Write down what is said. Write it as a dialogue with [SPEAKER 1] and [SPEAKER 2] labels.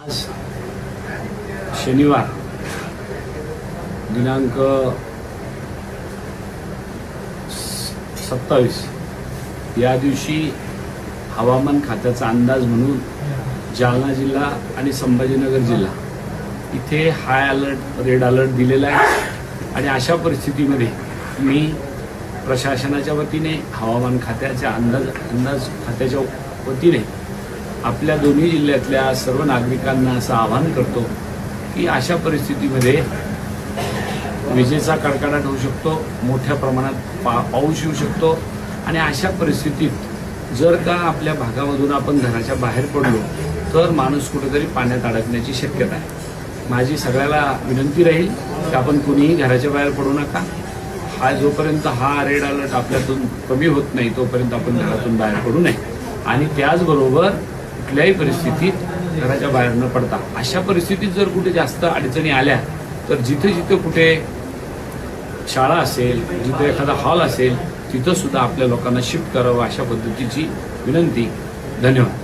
[SPEAKER 1] आज शनिवार दिनांक सत्तावीस. या दिवशी हवामान खात्याचा अंदाज म्हणून जालना जिल्हा आणि संभाजीनगर जिल्हा. इथे हाय अलर्ट रेड अलर्ट दिलेला आहे. आणि अशा परिस्थितीमध्ये मी प्रशासनाच्या वतीने हवामान खात्याच्या अंदाज अंदाज खात्याच्या वतीने आपल्या दोन्ही जिल्ह्यातल्या सर्व नागरिकांना असं आवाहन करतो की अशा परिस्थितीमध्ये विजेचा कडकडाट होऊ शकतो मोठ्या प्रमाणात पा पाऊस येऊ शकतो आणि अशा परिस्थितीत जर का आपल्या भागामधून आपण घराच्या बाहेर पडलो तर माणूस कुठेतरी पाण्यात अडकण्याची शक्यता आहे. माझी सगळ्याला विनंती राहील की आपण कुणीही घराच्या बाहेर पडू नका. हा जोपर्यंत हा रेड अलर्ट आपल्यातून कमी होत नाही तोपर्यंत आपण घरातून बाहेर पडू नये. आणि त्याचबरोबर कुठल्याही परिस्थितीत घराच्या बाहेर न पडता. अशा परिस्थितीत जर कुठे जास्त अडचणी आल्या तर जिथे जिथे कुठे शाळा असेल जिथे एखादा हॉल असेल तिथं सुद्धा आपल्या लोकांना शिफ्ट करावं अशा पद्धतीची विनंती. धन्यवाद.